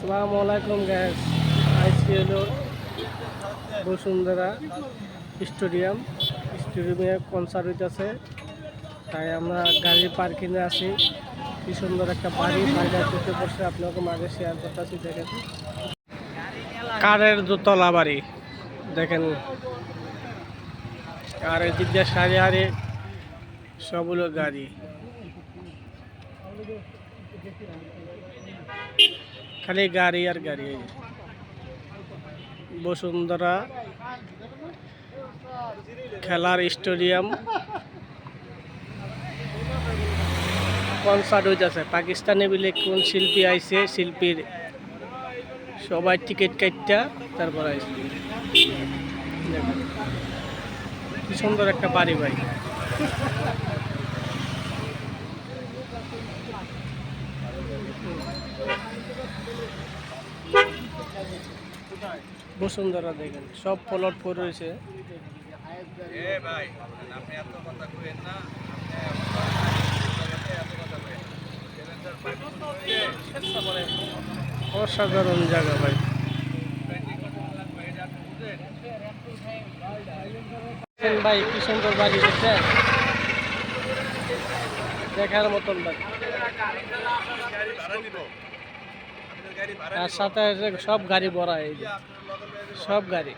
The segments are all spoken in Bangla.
আসসালামু আলাইকুম গ্যাস আইসি হলো বসুন্ধরা স্টেডিয়াম। স্টেডিয়ামে কনসার্ট হইতেছে। তাই আমরা গাড়ি পার্কিংয়ে আছি। কি সুন্দর একটা বাড়ি বাড়িটা চোখে পড়ছে আপনাকে মাঝে শেয়ার করতেছি, দেখেন। কারের দোতলা বাড়ি, দেখেন। আর এদিক দিয়ে সারি হারে সবগুলো গাড়ি। খালি গাড়ি আর গাড়ি। বসুন্ধরা খেলার স্টেডিয়াম। কনসার্ট হইতেছে। পাকিস্তানে বিলে কোন শিল্পী আইছে? শিল্পীর সবাই টিকিট কাটটা তারপর আইছে। কি সুন্দর একটা বাড়ি ভাই। বসুন্ধরা দেখেন সব প্লট পড়ে রয়েছে। ভাই অসাধারণ জায়গা ভাই। ভাই কি সুন্দর বাড়ি দেখছেন দেখার মতন বাড়ি তার সাথে সব গাড়ি ভরা এই যে। সব গাড়ি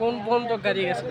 কোন পর্যন্ত গাড়ি গেছে।